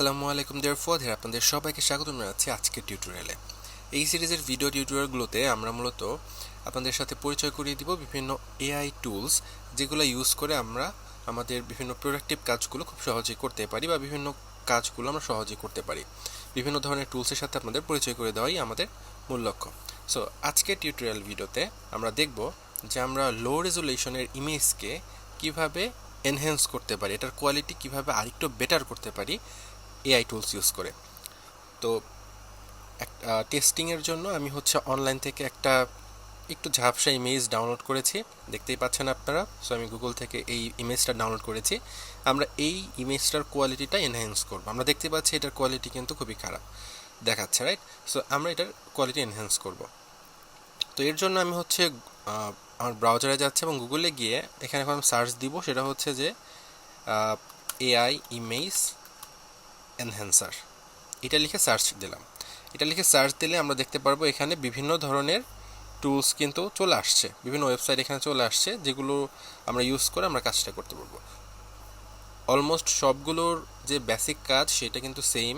আসসালামু আলাইকুম দেয়ার ফোয়াদের আপনাদের সবাইকে স্বাগত জানাচ্ছি আজকের টিউটোরিয়ালে এই সিরিজের ভিডিও টিউটোরিয়ালগুলোতে আমরা মূলত আপনাদের সাথে পরিচয় করিয়ে দিব বিভিন্ন এআই টুলস যেগুলো ইউজ করে আমরা আমাদের বিভিন্ন প্রোডাক্টিভ কাজগুলো খুব সহজেই করতে পারি বা বিভিন্ন কাজগুলো আমরা সহজেই করতে পারি। বিভিন্ন ধরনের টুলসের সাথে আপনাদের পরিচয় করে দেওয়াই আমাদের মূল লক্ষ্য। সো আজকের টিউটোরিয়াল ভিডিওতে আমরা দেখব যে আমরা লো রেজুলেশনের ইমেজকে কীভাবে এনহ্যান্স করতে পারি, এটার কোয়ালিটি কীভাবে আরেকটু বেটার করতে পারি এআই টুলস ইউজ করে। তো টেস্টিংয়ের জন্য আমি হচ্ছে অনলাইন থেকে একটা একটু ঝাপসা ইমেজ ডাউনলোড করেছি। দেখতেই পাচ্ছেন আপনারা? সো আমি গুগল থেকে এই ইমেজটা ডাউনলোড করেছি। আমরা এই ইমেজটার কোয়ালিটিটা এনহ্যান্স করব। আমরা দেখতে পাচ্ছি এটার কোয়ালিটি কিন্তু খুবই খারাপ দেখাচ্ছে রাইট সো আমরা এটার কোয়ালিটি এনহ্যান্স করব। তো এর জন্য আমি হচ্ছে আমার ব্রাউজারে যাচ্ছে এবং গুগলে গিয়ে এখানে এখন সার্চ দিব। সেটা হচ্ছে যে এআই ইমেজ এনহ্যান্সার। এটা লিখে সার্চ দিলাম। এটা লিখে সার্চ দিলে আমরা দেখতে পারব এখানে বিভিন্ন ধরনের টুলস কিন্তু চলে আসছে। বিভিন্ন ওয়েবসাইট এখানে চলে আসছে যেগুলো আমরা ইউজ করে আমরা কাজটা করতে পারব। অলমোস্ট সবগুলোর যে বেসিক কাজ সেটা কিন্তু সেম।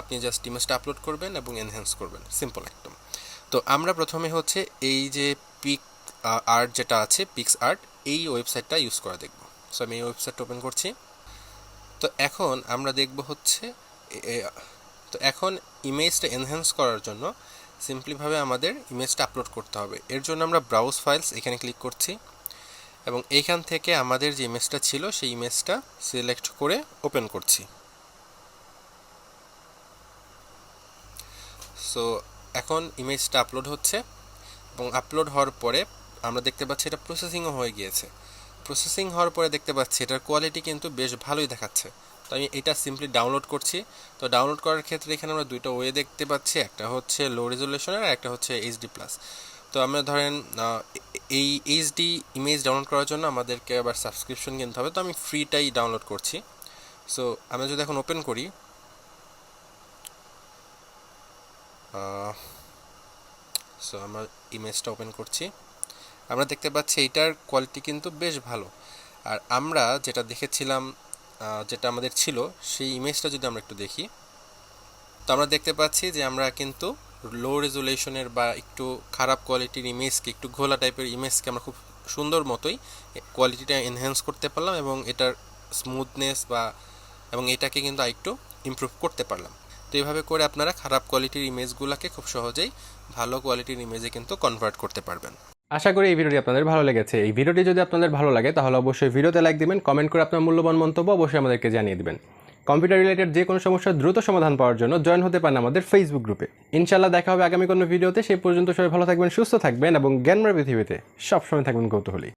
আপনি জাস্ট ইমেজটা আপলোড করবেন এবং এনহ্যান্স করবেন। সিম্পল একদম। তো আমরা প্রথমে হচ্ছে এই যে পিক আর্ট যেটা আছে, পিক্স আর্ট, এই ওয়েবসাইটটা ইউজ করা দেখব। সো আমি এই ওয়েবসাইটটা ওপেন করছি। তো এখন আমরা দেখব হচ্ছে তো এখন ইমেজটা এনহ্যান্স করার জন্য সিম্পলিভাবে আমাদের ইমেজটা আপলোড করতে হবে। এর জন্য আমরা ব্রাউজ ফাইলস এখানে ক্লিক করছি এবং এইখান থেকে আমাদের যে ইমেজটা ছিল সেই ইমেজটা সিলেক্ট করে ওপেন করছি। সো এখন ইমেজটা আপলোড হচ্ছে এবং আপলোড হওয়ার পরে আমরা দেখতে পাচ্ছি এটা প্রসেসিংও হয়ে গিয়েছে। প্রসেসিং হওয়ার পরে দেখতে পাচ্ছি এটার কোয়ালিটি কিন্তু বেশ ভালোই দেখাচ্ছে। তো আমি এটা সিম্পলি ডাউনলোড করছি। তো ডাউনলোড করার ক্ষেত্রে এখানে আমরা দুটো ওয়ে দেখতে পাচ্ছি, একটা হচ্ছে লো রেজলিউশনের আর একটা হচ্ছে এইচডি প্লাস তো আমরা ধরেন এই এইচডি ইমেজ ডাউনলোড করার জন্য আমাদেরকে আবার সাবস্ক্রিপশন কিনতে হবে। তো আমি ফ্রিটাই ডাউনলোড করছি। সো আমরা যদি এখন ওপেন করি সো আমার ইমেজটা ওপেন করছি। আমরা দেখতে পাচ্ছি এইটার কোয়ালিটি কিন্তু বেশ ভালো। আর আমরা যেটা দেখেছিলাম যেটা আমাদের ছিল, সেই ইমেজটা যদি আমরা একটু দেখি, তো আমরা দেখতে পাচ্ছি যে আমরা কিন্তু লো রেজুলেশনের বা একটু খারাপ কোয়ালিটির ইমেজকে একটু ঘোলা টাইপের ইমেজকে আমরা খুব সুন্দর মতোই কোয়ালিটিটা এনহ্যান্স করতে পারলাম এবং এটার স্মুথনেস বা, এবং এটাকে কিন্তু আরেকটু ইমপ্রুভ করতে পারলাম। তো এইভাবে করে আপনারা খারাপ কোয়ালিটির ইমেজগুলোকে খুব সহজেই ভালো কোয়ালিটির ইমেজে কিন্তু কনভার্ট করতে পারবেন। আশা করি এই ভিডিওটি আপনাদের ভালো লেগেছে। এই ভিডিওটি যদি আপনাদের ভালো লাগে, তাহলে অবশ্যই ভিডিওতে লাইক দিবেন কমেন্ট করে আপনার মূল্যবান মন্তব্য অবশ্যই আমাদেরকে জানিয়ে দিবেন। কম্পিউটার রিলেটেড যে কোনো সমস্যার দ্রুত সমাধান পাওয়ার জন্য জয়েন হতে পারেন আমাদের ফেসবুক গ্রুপে ইনশাল্লাহ দেখা হবে আগামী কোনো ভিডিওতে। সেই পর্যন্ত সবাই ভালো থাকবেন, সুস্থ থাকবেন এবং জ্ঞানমার পৃথিবীতে সবসময় থাকবেন কৌতূহলী।